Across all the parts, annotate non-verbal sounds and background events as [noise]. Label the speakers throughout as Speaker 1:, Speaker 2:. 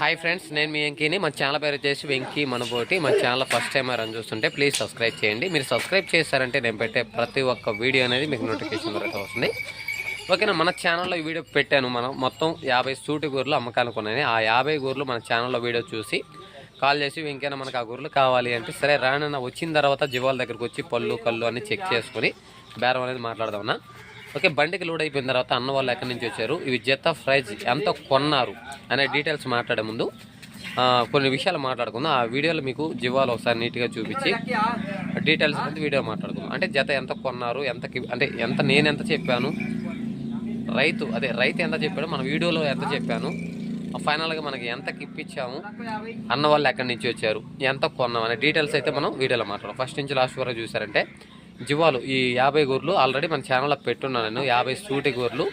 Speaker 1: Hi friends నేను మీ వెంకీని. మా channel పేరు వచ్చేసి వెంకీ మనబోటి. మా ఛానల్ ఫస్ట్ టైం రన్ చూస్తుంటే ప్లీజ్ సబ్స్క్రైబ్ చేయండి. మీరు సబ్స్క్రైబ్ చేశారంటే నేను పెట్టే ప్రతి ఒక్క వీడియో అనేది మీకు నోటిఫికేషన్ ద్వారా వస్తుంది. ఓకేనా మన ఛానల్లో ఈ వీడియో పెట్టాను. మనం మొత్తం యాభై సూటి గూర్లు అమ్మకానికి ఉన్నాయి ఆ యాభై గూర్లు మన ఛానల్లో వీడియో చూసి కాల్ చేసి వెంకైనా మనకు ఆ గూర్లు కావాలి అంటే సరే రానన్న వచ్చిన తర్వాత జీవాల దగ్గరకు వచ్చి పళ్ళు కళ్ళు అన్నీ చెక్ చేసుకొని బేరం అనేది మాట్లాడదామన్నా ఓకే బండికి లోడ్ అయిపోయిన తర్వాత అన్న వాళ్ళు ఎక్కడి నుంచి వచ్చారు? ఇవి జత ప్రైజ్ ఎంత కొన్నారు? అనే డీటెయిల్స్ మాట్లాడే ముందు కొన్ని విషయాలు మాట్లాడుకుందాం. ఆ వీడియోలో మీకు జీవాలు ఒకసారి నీట్గా చూపించి డీటెయిల్స్ అనేది వీడియో మాట్లాడుకుందాం. అంటే జత ఎంత కొన్నారు? ఎంత అంటే ఎంత నేను ఎంత చెప్పాను? రైతు అదే రైతు ఎంత చెప్పాడు? మన వీడియోలో ఎంత చెప్పాను? ఫైనల్గా మనకి ఎంత ఇప్పించాము? అన్న వాళ్ళు ఎక్కడి నుంచి వచ్చారు? ఎంత కొన్నాం? అనే డీటెయిల్స్ అయితే మనం వీడియోలో మాట్లాడడం ఫస్ట్ నుంచి లాస్ట్ వరకు చూసారంటే జివాలు ఈ యాభై గూర్లు ఆల్రెడీ మన ఛానల్లో పెట్టున్నాను నేను యాభై సూటి గూర్లు.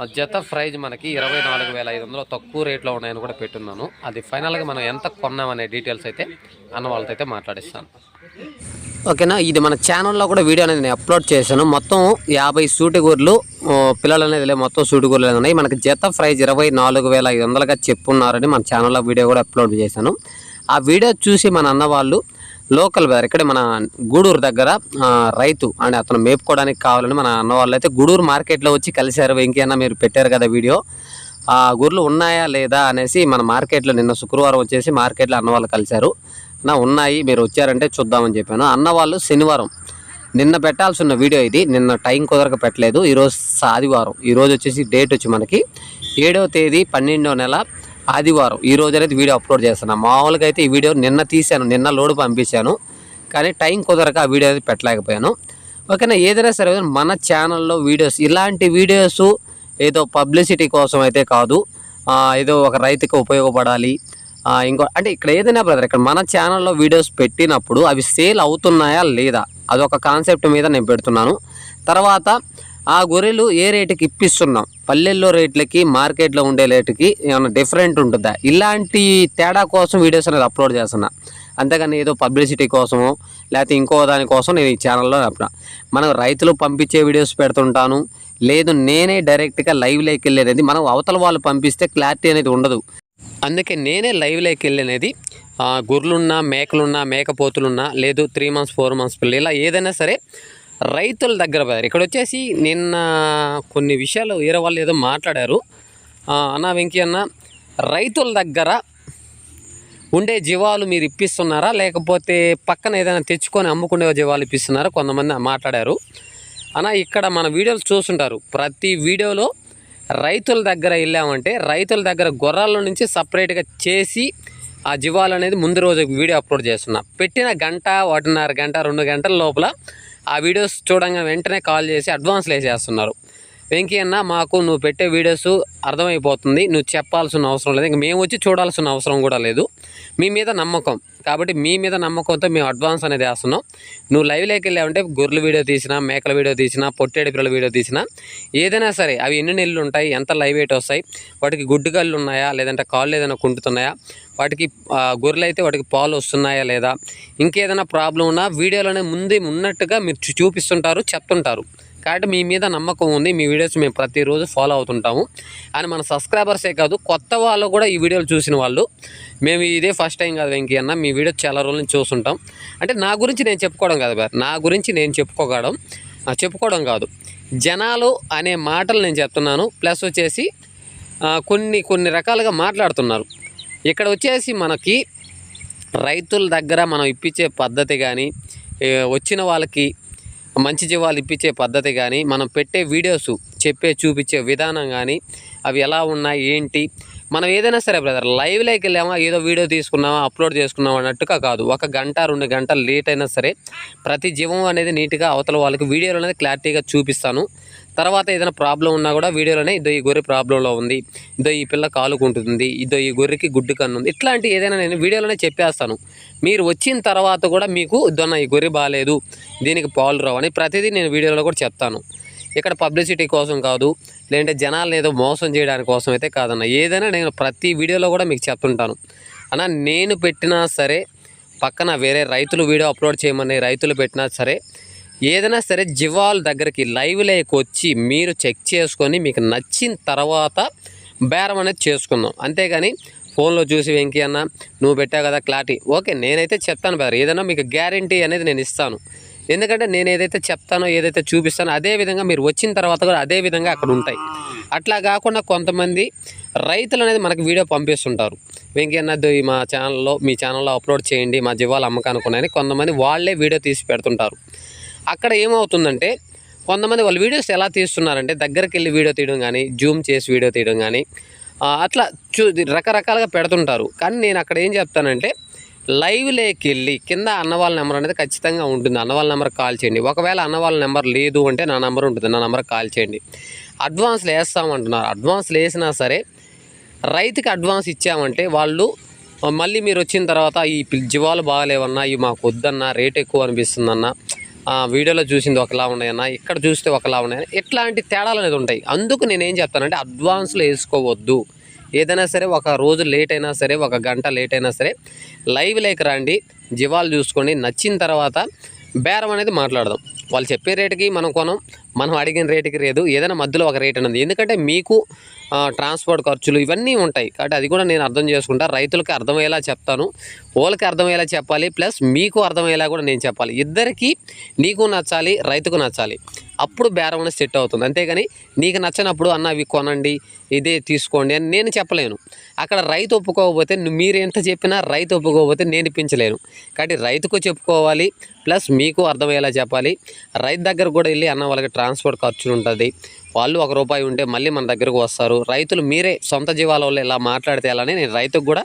Speaker 1: ఆ జత ప్రైజ్ మనకి ఇరవై నాలుగు వేల ఐదు వందలు తక్కువ రేట్లో ఉన్నాయని కూడా పెట్టున్నాను. అది ఫైనల్గా మనం ఎంత కొన్నామనే డీటెయిల్స్ అయితే అన్న వాళ్ళతో అయితే మాట్లాడిస్తాను. ఓకేనా? ఇది మన ఛానల్లో కూడా వీడియో అనేది నేను అప్లోడ్ చేశాను. మొత్తం యాభై సూటిగూర్లు ఆ, పిల్లలు అనేది లే- మొత్తం సూటిగూర్లు అనేది ఉన్నాయి. మనకి జత ప్రైజ్ ఇరవై నాలుగు వేల ఐదు వందలుగా చెప్పున్నారని మన ఛానల్లో వీడియో కూడా అప్లోడ్ చేశాను. ఆ వీడియో చూసి మన అన్న వాళ్ళు లోకల్ బజార్ ఇక్కడ మన గూడూరు దగ్గర రైతు అని అతను మేపుకోవడానికి కావాలని మన అన్న వాళ్ళు అయితే గూడూరు మార్కెట్లో వచ్చి కలిశారు. వెంకీ మీరు పెట్టారు కదా వీడియో. ఆ గొర్రెలు ఉన్నాయా లేదా అనేసి మన మార్కెట్లో నిన్న శుక్రవారం వచ్చేసి మార్కెట్లో అన్న వాళ్ళు కలిశారు. నా ఉన్నాయి మీరు వచ్చారంటే చూద్దామని చెప్పాను. అన్న వాళ్ళు శనివారం. నిన్న పెట్టాల్సి ఉన్న వీడియో ఇది. నిన్న టైం కుదరక పెట్టలేదు. ఈరోజు ఆదివారం ఈరోజు వచ్చేసి డేట్ వచ్చి మనకి ఏడవ తేదీ పన్నెండో నెల ఆదివారం. ఈ రోజు అనేది వీడియో అప్లోడ్ చేస్తున్నాను మామూలుగా అయితే ఈ వీడియో నిన్న తీశాను. నిన్న లోడ్ పంపించాను. కానీ టైం కుదరక ఆ వీడియో అనేది పెట్టలేకపోయాను. ఓకేనా? ఏదైనా సరే మన ఛానల్లో వీడియోస్ ఇలాంటి వీడియోస్ ఏదో పబ్లిసిటీ కోసం అయితే కాదు. ఏదో ఒక రైతుకి ఉపయోగపడాలి. ఇంకో అంటే ఇక్కడ ఏదైనా బ్రదర్ ఇక్కడ మన ఛానల్లో వీడియోస్ పెట్టినప్పుడు అవి సేల్ అవుతున్నాయా లేదా? అదొక కాన్సెప్ట్ మీద నేను పెడుతున్నాను. తర్వాత ఆ గొర్రెలు ఏ రేటుకి ఇప్పిస్తున్నాం? పల్లెల్లో రేట్లకి మార్కెట్లో ఉండే రేటుకి ఏమైనా డిఫరెంట్ ఉంటుందా? ఇలాంటి తేడా కోసం వీడియోస్ అనేది అప్లోడ్ చేస్తున్నా. అంతేగాని ఏదో పబ్లిసిటీ కోసమో లేకపోతే ఇంకో దానికోసం నేను ఈ ఛానల్లో చెప్పిన మనం రైతులు పంపించే వీడియోస్ పెడుతుంటాను. లేదు నేనే డైరెక్ట్గా లైవ్లోకి వెళ్ళేది మనం అవతల వాళ్ళు పంపిస్తే క్లారిటీ అనేది ఉండదు. అందుకే నేనే లైవ్లోకి వెళ్ళనేది గొర్రెలున్నా మేకలున్నా మేకపోతులున్నా లేదు త్రీ మంత్స్ ఫోర్ మంత్స్ పిల్లలు ఇలా ఏదైనా సరే రైతుల దగ్గర పోయారు ఇక్కడ వచ్చేసి నిన్న కొన్ని విషయాలు వేరే వాళ్ళు ఏదో మాట్లాడారు. అన్నా అన్న వెంకీ అన్న రైతుల దగ్గర ఉండే జీవాలు మీరు ఇప్పిస్తున్నారా? లేకపోతే పక్కన ఏదైనా తెచ్చుకొని అమ్ముకునే జీవాలు ఇప్పిస్తున్నారా? కొంతమంది మాట్లాడారు. అన్న ఇక్కడ మన వీడియోలు చూస్తుంటారు. ప్రతి వీడియోలో రైతుల దగ్గర వెళ్ళామంటే రైతుల దగ్గర గొర్రెల నుంచి సపరేట్గా చేసి ఆ జీవాలు అనేది ముందు రోజు వీడియో అప్లోడ్ చేస్తున్నా. పెట్టిన గంట ఒకటిన్నర గంట రెండు గంటల లోపల ఆ వీడియోస్ చూడంగా వెంటనే కాల్ చేసి అడ్వాన్స్లు వేసేస్తున్నారు. వెంకీ అన్న మాకు నువ్వు పెట్టే వీడియోస్ అర్థమైపోతుంది. నువ్వు చెప్పాల్సిన అవసరం లేదు. ఇంకా మేము వచ్చి చూడాల్సిన అవసరం కూడా లేదు. మీ మీద నమ్మకం. కాబట్టి మీ మీద నమ్మకంతో మేము అడ్వాన్స్ అనేది వేస్తున్నాం. నువ్వు లైవ్లోకి వెళ్ళావంటే గొర్రెల వీడియో తీసినా మేకల వీడియో తీసినా పొట్టేడి పిల్లల వీడియో తీసినా ఏదైనా సరే అవి ఎన్ని నెలలు ఉంటాయి ఎంత లైవ్ వెయిట్ వస్తాయి వాటికి గుడ్డు కళ్ళు ఉన్నాయా లేదంటే కాళ్ళు ఏదైనా కుంటుతున్నాయా వాటికి గొర్రెలు అయితే వాటికి పాలు వస్తున్నాయా లేదా ఇంకేదైనా ప్రాబ్లం ఉన్నా వీడియోలోనే ముందే ఉన్నట్టుగా మీరు చూపిస్తుంటారు చెప్తుంటారు. కాబట్టి మీ మీద నమ్మకం ఉంది. మీ వీడియోస్ మేము ప్రతిరోజు ఫాలో అవుతుంటాము. అని మన సబ్స్క్రైబర్సే కాదు కొత్త వాళ్ళు కూడా ఈ వీడియోలు చూసిన వాళ్ళు మేము ఇదే ఫస్ట్ టైం కాదు వెంకీ అన్న మీ వీడియో చాలా రోజుల నుంచి చూస్తుంటాం. అంటే నా గురించి నేను చెప్పుకోవడం కాదు బార్ నా గురించి నేను చెప్పుకోగడం చెప్పుకోవడం కాదు. జనాలు అనే మాటలు నేను చెప్తున్నాను. ప్లస్ వచ్చేసి కొన్ని కొన్ని రకాలుగా మాట్లాడుతున్నారు. ఇక్కడ వచ్చేసి మనకి రైతుల దగ్గర మనం ఇప్పించే పద్ధతి కానీ వచ్చిన వాళ్ళకి మంచి జీవాలు ఇప్పించే పద్ధతి కానీ మనం పెట్టే వీడియోస్ చెప్పే చూపించే విధానం కానీ అవి ఎలా ఉన్నాయి ఏంటి? మనం ఏదైనా సరే బ్రదర్ లైవ్లోకి వెళ్ళామా ఏదో వీడియో తీసుకున్నామా అప్లోడ్ చేసుకున్నామా అన్నట్టుగా కాదు. ఒక గంట రెండు గంటలు లేట్ అయినా సరే ప్రతి జీవం అనేది నీట్గా అవతల వాళ్ళకి వీడియోలు అనేది క్లారిటీగా చూపిస్తాను. తర్వాత ఏదైనా ప్రాబ్లం ఉన్నా కూడా వీడియోలోనే ఇదో ఈ గొర్రె ప్రాబ్లంలో ఉంది ఇదో ఈ పిల్ల కాలుకుంటుంది ఇదో ఈ గొర్రెకి గుడ్డు కన్ను ఉంది. ఇట్లాంటి ఏదైనా నేను వీడియోలోనే చెప్పేస్తాను. మీరు వచ్చిన తర్వాత కూడా మీకు ఇదొన్న ఈ గొర్రె బాగాలేదు దీనికి పాలు రావని ప్రతిదీ నేను వీడియోలో కూడా చెప్తాను. ఇక్కడ పబ్లిసిటీ కోసం కాదు లేదంటే జనాలను ఏదో మోసం చేయడానికి కోసం అయితే కాదన్న ఏదైనా నేను ప్రతి వీడియోలో కూడా మీకు చెప్తుంటాను. అన్న నేను పెట్టినా సరే పక్కన వేరే రైతులు వీడియో అప్లోడ్ చేయమని రైతులు పెట్టినా సరే ఏదైనా సరే జివాల్ దగ్గరికి లైవ్లోకి వచ్చి మీరు చెక్ చేసుకొని మీకు నచ్చిన తర్వాత బేరం అనేది చేసుకుందాం. అంతేగాని ఫోన్లో చూసి వెంకీ అన్న నువ్వు పెట్టావు కదా క్లారిటీ. ఓకే నేనైతే చెప్తాను బ్రదర్. ఏదైనా మీకు గ్యారంటీ అనేది నేను ఇస్తాను. ఎందుకంటే నేను ఏదైతే చెప్తానో ఏదైతే చూపిస్తానో అదే విధంగా మీరు వచ్చిన తర్వాత కూడా అదే విధంగా అక్కడ ఉంటాయి. అట్లా కాకుండా కొంతమంది రైతులు అనేది మనకు వీడియో పంపిస్తుంటారు. వెంకీ దో ఈ మా ఛానల్లో మీ ఛానల్లో అప్లోడ్ చేయండి మా జీవాలు అమ్మకానుకున్నాయని కొంతమంది వాళ్ళే వీడియో తీసి పెడుతుంటారు. అక్కడ ఏమవుతుందంటే కొంతమంది వాళ్ళు వీడియోస్ ఎలా తీస్తున్నారంటే దగ్గరికి వెళ్ళి వీడియో తీయడం కానీ జూమ్ చేసి వీడియో తీయడం కానీ అట్లా చూ రకరకాలుగా పెడుతుంటారు. కానీ నేను అక్కడ ఏం చెప్తానంటే లైవ్లోకి వెళ్ళి కింద అన్నవాళ్ళ నెంబర్ అనేది ఖచ్చితంగా ఉంటుంది. అన్నవాళ్ళ నెంబర్ కాల్ చేయండి. ఒకవేళ అన్నవాళ్ళ నెంబర్ లేదు అంటే నా నెంబర్ ఉంటుంది. నా నెంబర్ కాల్ చేయండి. అడ్వాన్స్లు వేస్తామంటున్నారు అడ్వాన్స్లు వేసినా సరే రైతుకి అడ్వాన్స్ ఇచ్చామంటే వాళ్ళు మళ్ళీ మీరు వచ్చిన తర్వాత ఈ జీవాలు బాగాలేవన్నా ఇవి మాకు వద్దన్నా రేట్ ఎక్కువ అనిపిస్తుందన్నా వీడియోలో చూసింది ఒకలా ఉన్నాయన్నా ఇక్కడ చూస్తే ఒకలా ఉన్నాయన్నా ఇట్లాంటి తేడాలు అనేది ఉంటాయి. అందుకు నేను ఏం చెప్తానంటే అడ్వాన్స్లో వేసుకోవద్దు. ఏదైనా సరే ఒక రోజు లేట్ అయినా సరే ఒక గంట లేట్ అయినా సరే లైవ్ లేక రండి జీవాలు చూసుకోండి నచ్చిన తర్వాత బేరం అనేది మాట్లాడదాం. వాళ్ళు చెప్పే రేటుకి మనం కొనం మనం అడిగిన రేటుకి లేదు. ఏదైనా మధ్యలో ఒక రేట్ అనేది ఎందుకంటే మీకు ట్రాన్స్పోర్ట్ ఖర్చులు ఇవన్నీ ఉంటాయి. కాబట్టి అది కూడా నేను అర్థం చేసుకుంటా. రైతులకి అర్థమయ్యేలా చెప్తాను. వాళ్ళకి అర్థమయ్యేలా చెప్పాలి. ప్లస్ మీకు అర్థమయ్యేలా కూడా నేను చెప్పాలి. ఇద్దరికీ నీకు నచ్చాలి రైతుకు నచ్చాలి. అప్పుడు బేరం అనేది సెట్ అవుతుంది. అంతేగాని నీకు నచ్చినప్పుడు అన్న అవి కొనండి ఇదే తీసుకోండి అని నేను చెప్పలేను. అక్కడ రైతు ఒప్పుకోకపోతే నువ్వు మీరు ఎంత చెప్పినా రైతు ఒప్పుకోకపోతే నేను ఇప్పించలేను కాబట్టి రైతుకు చెప్పుకోవాలి. ప్లస్ మీకు అర్థమయ్యేలా చెప్పాలి. రైతు దగ్గర కూడా వెళ్ళి అన్న వాళ్ళకి ట్రాన్స్పోర్ట్ ఖర్చులు ఉంటుంది వాళ్ళు ఒక రూపాయి ఉంటే మళ్ళీ మన దగ్గరకు వస్తారు. రైతులు మీరే సొంత జీవాల వల్ల ఇలా మాట్లాడితే ఎలా నేను రైతుకు కూడా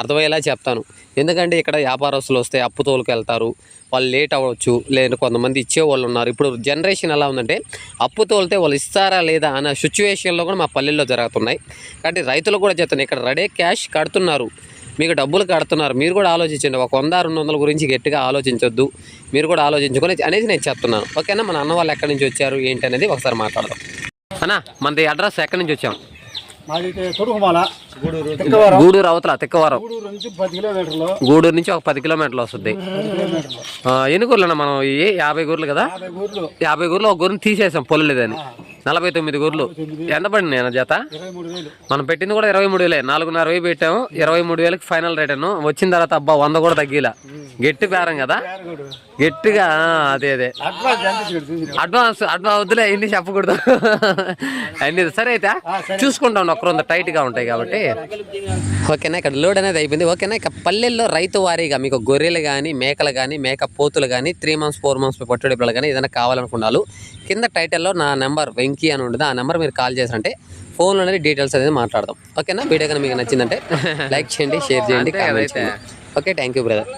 Speaker 1: అర్థమయ్యేలా చెప్తాను. ఎందుకంటే ఇక్కడ వ్యాపారస్తులు వస్తే అప్పు తోలుకు వెళ్తారు వాళ్ళు లేట్ అవ్వచ్చు. లేదు కొంతమంది ఇచ్చే వాళ్ళు ఉన్నారు ఇప్పుడు జనరేషన్ ఎలా ఉందంటే అప్పు తోలితే వాళ్ళు ఇస్తారా లేదా అన్న సిచ్యువేషన్లో కూడా మా పల్లెల్లో జరుగుతున్నాయి. కాబట్టి రైతులు కూడా చెప్తున్నాయి ఇక్కడ రెడీ క్యాష్ కడుతున్నారు. మీకు డబ్బులు కడుతున్నారు. మీరు కూడా ఆలోచించండి. ఒక వంద రెండు వందల గురించి గట్టిగా ఆలోచించొద్దు. మీరు కూడా ఆలోచించుకొని అనేది నేను చెప్తున్నాను. ఓకేనా? మన అన్న వాళ్ళు ఎక్కడి నుంచి వచ్చారు ఏంటి అనేది ఒకసారి మాట్లాడదాం. అన్నా మనది అడ్రస్ ఎక్కడి నుంచి వచ్చాం? గూడూరు. అవతల తిక్కవరం.
Speaker 2: గూడూరు నుంచి పది కిలోమీటర్లు.
Speaker 1: గూడూరు నుంచి ఒక పది కిలోమీటర్లు వస్తుంది. ఎన్ని గూర్లు అన్న మనం? ఈ యాభై గూర్లు కదా?
Speaker 2: యాభై
Speaker 1: గూర్లు. ఒక గూరుని తీసేసాం పొలలేదని. నలభై తొమ్మిది గూర్లు. ఎంత పడింది నేను జత? మనం పెట్టింది కూడా ఇరవై మూడు వేలే. నాలుగున్నర వేలు పెట్టాము. ఇరవై మూడు వేలకు ఫైనల్ రేట్ అను. వచ్చిన తర్వాత అబ్బా వంద కూడా తగ్గిలా. గట్టి బేరం కదా? గట్టిగా అదే అదే.
Speaker 2: అడ్వాన్స్
Speaker 1: అడ్వాన్స్ అడ్వాన్స్ వద్దులే ఇన్ని చెప్పకూడదు. అన్ని సరే అయితే చూసుకుంటాం ఒక రోజు టైట్గా ఉంటాయి కాబట్టి. ఓకేనా ఇక్కడ లోడ్ అనేది అయిపోయింది. ఓకేనా ఇక పల్లెల్లో రైతు వారీగా మీకు గొర్రెలు కానీ మేకలు కానీ మేక పోతులు కానీ త్రీ మంత్స్ ఫోర్ మంత్స్ పట్టుడి పిల్లలు కానీ ఏదైనా కావాలనుకున్నాను కింద టైటిల్లో నా నెంబర్ వెంకీ అని ఉంటుంది. ఆ నెంబర్ మీరు కాల్ చేసారంటే ఫోన్లో అనేది డీటెయిల్స్ అనేది మాట్లాడదాం. ఓకేనా? వీడియో కానీ మీకు నచ్చిందంటే [laughs] లైక్ చేయండి షేర్ చేయండి కామెంట్ చేయండి. Okay thank you brother.